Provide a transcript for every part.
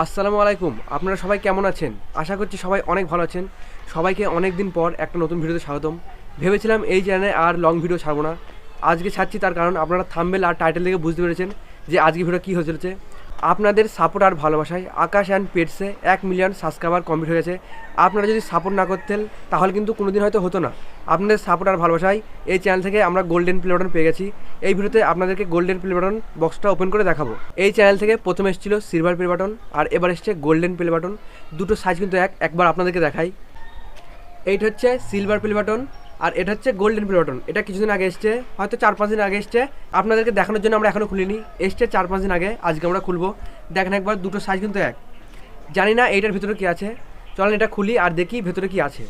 আসসালামু আলাইকুম, আপনারা সবাই কেমন আছেন? আশা করছি সবাই অনেক ভালো আছেন। সবাইকে অনেক দিন পর একটা নতুন ভিডিওতে স্বাগতম। ভেবেছিলাম এই চ্যানেলে আর লং ভিডিও ছাড়বো না। আজকে ছাড়ছি তার কারণ আপনারা থাম্বেল আর টাইটেল থেকে বুঝতে পেরেছেন যে আজকে ভিডিও কী হয়ে চলেছে। আপনাদের সাপোর্ট আর ভালোবাসায় আকাশ অ্যান্ড পেটসে এক মিলিয়ন সাবস্ক্রাইবার কমপ্লিট হয়ে গেছে। আপনারা যদি সাপোর্ট না করতেন, তাহলে কিন্তু কোনোদিন হয়তো হতো না। আপনাদের সাপোর্ট আর ভালোবাসায় এই চ্যানেল থেকে আমরা গোল্ডেন প্লে বাটন পেয়ে গেছি। এই ভিডিওতে আপনাদেরকে গোল্ডেন প্লে বাটন বক্সটা ওপেন করে দেখাবো। এই চ্যানেল থেকে প্রথমে এসেছিল সিলভার প্লে বাটন আর এবার এসছে গোল্ডেন প্লে বাটন দুটো সাইজ কিন্তু এক, একবার আপনাদেরকে দেখাই। এইটা হচ্ছে সিলভার প্লে বাটন আর এটা হচ্ছে গোল্ডেন প্লে বাটন এটা কিছুদিন আগে এসছে, হয়তো চার পাঁচ দিন আগে এসছে। আপনাদেরকে দেখানোর জন্য আমরা এখনও খুলিনি। এসছে চার পাঁচ দিন আগে, আজকে আমরা খুলবো। দেখেন একবার, দুটো সাইজ কিন্তু এক। জানি না এইটার ভিতরে কী আছে। চলেন এটা খুলি আর দেখি ভেতরে কি আছে।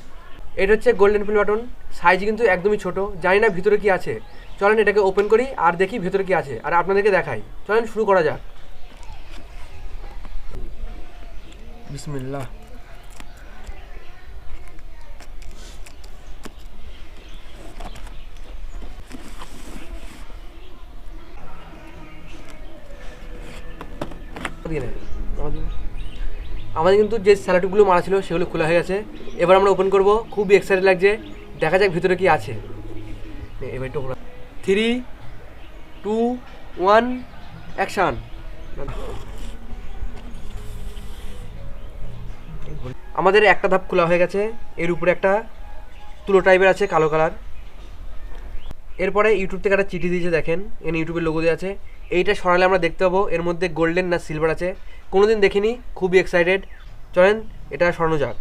এটা হচ্ছে গোল্ডেন প্লে বাটন সাইজ কিন্তু একদমই ছোট। জানি না ভিতরে কি আছে। চলেন এটাকে ওপেন করি আর দেখি ভেতরে কি আছে। আর আপনাদেরকে দেখাই। চলেন শুরু করা যাক। বিসমিল্লাহ। দিয়ে আমাদের দিয়ে কিন্তু যে স্যালাডগুলো মারা ছিল সেগুলো খোলা হয়ে গেছে। এবার আমরা ওপেন করব। খুবই এক্সাইটেড লাগছে। দেখা যাক ভিতরে কি আছে। এবার একটু থ্রি টু ওয়ান অ্যাকশান আমাদের একটা ধাপ খোলা হয়ে গেছে। এর উপরে একটা তুলো টাইপের আছে, কালো কালার এরপরে ইউটিউব থেকে একটা চিঠি দিয়েছে, দেখেন। এখানে ইউটিউবের লোগো দেওয়া আছে। এইটা সরালে আমরা দেখতে পাবো, এর মধ্যে গোল্ডেন না সিলভার আছে। কোনোদিন দেখিনি, খুবই এক্সাইটেড চলেন, এটা সরানো যাক।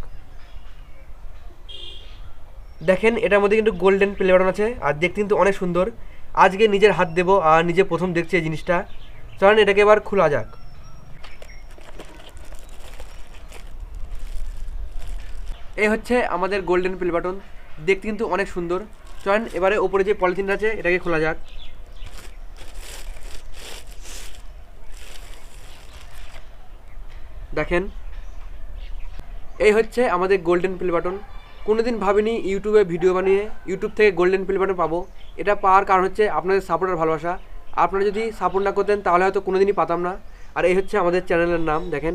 দেখেন, এটার মধ্যে কিন্তু গোল্ডেন প্লে বাটন আছে, আর দেখতে কিন্তু অনেক সুন্দর। আজকে নিজের হাত দেবো, আর নিজে প্রথম দেখছি এই জিনিসটা। চলেন, এটাকে এবার খোলা যাক। এই হচ্ছে আমাদের গোল্ডেন প্লে বাটন দেখতে কিন্তু অনেক সুন্দর। চলেন, এবারে ওপরে যে পলিথিনটা আছে, এটাকে খোলা যাক। দেখেন। এই হচ্ছে আমাদের গোল্ডেন প্লে বাটন কোনোদিন ভাবিনি ইউটিউবে ভিডিও বানিয়ে ইউটিউব থেকে গোল্ডেন প্লে বাটন পাবো। এটা পাওয়ার কারণ হচ্ছে আপনাদের সাপোর্ট আর ভালোবাসা। আপনারা যদি সাপোর্ট না করতেন, তাহলে হয়তো কোনোদিনই পাতাম না। আর এই হচ্ছে আমাদের চ্যানেলের নাম, দেখেন।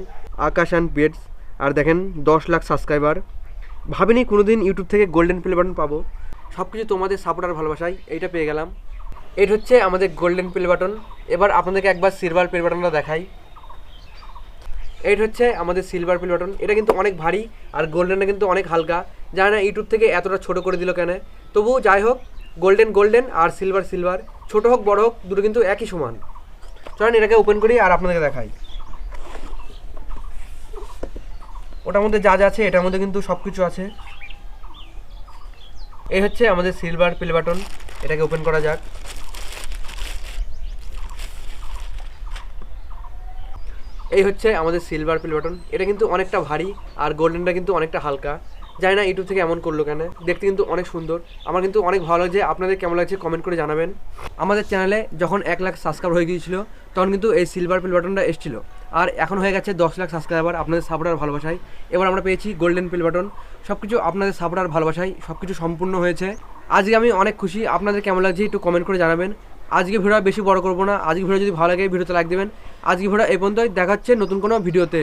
আকাশ অ্যান্ড পেটস আর দেখেন, দশ লাখ সাবস্ক্রাইবার ভাবিনি কোনোদিন ইউটিউব থেকে গোল্ডেন প্লে বাটন পাবো। সব কিছু তোমাদের সাপোর্ট আর ভালোবাসায় এইটা পেয়ে গেলাম। এটা হচ্ছে আমাদের গোল্ডেন প্লে বাটন এবার আপনাদেরকে একবার সিলভার প্লে বাটনটা দেখাই। এইটা হচ্ছে আমাদের সিলভার প্লে বাটন এটা কিন্তু অনেক ভারী আর গোল্ডেনটা কিন্তু অনেক হালকা। জানি না ইউটিউব থেকে এতটা ছোট করে দিল কেন। তবু যাই হোক গোল্ডেন গোল্ডেন আর সিলভার সিলভার ছোট হোক, বড় হোক, দুটো কিন্তু একই সমান। চলেন এটাকে ওপেন করি আর আপনাদেরকে দেখাই। ওটার মধ্যে যা যা আছে, এটার মধ্যে কিন্তু সব কিছু আছে। এই হচ্ছে আমাদের সিলভার প্লে বাটন এটাকে ওপেন করা যাক। এই হচ্ছে আমাদের সিলভার পিল বাটন এটা কিন্তু অনেকটা ভারী আর গোল্ডেনটা কিন্তু অনেকটা হালকা। জানি না ইউটিউব থেকে এমন করল কেন। দেখতে কিন্তু অনেক সুন্দর। আমার কিন্তু অনেক ভালো লাগছে। আপনাদের কেমন লাগছে কমেন্ট করে জানাবেন। আমাদের চ্যানেলে যখন এক লাখ সাবস্ক্রাইব হয়ে গিয়েছিল, তখন কিন্তু এই সিলভার পিল বাটনটা এসেছিল। আর এখন হয়ে গেছে দশ লাখ সাবস্ক্রাইবার আপনাদের সাপোর্ট আর ভালোবাসায় এবার আমরা পেয়েছি গোল্ডেন পিল বাটন সব কিছু আপনাদের সাপোর্ট আর ভালোবাসায় সব কিছু সম্পূর্ণ হয়েছে। আজকে আমি অনেক খুশি। আপনাদের কেমন লাগছে একটু কমেন্ট করে জানাবেন। আজকে ভিডিও বেশি বড় করব না। আজকে ভিডিও যদি ভালো লাগে ভিডিওতে লাইক দেবেন। আজকে ভিডিও এই পর্যন্তই। দেখাচ্ছে নতুন কোনো ভিডিওতে।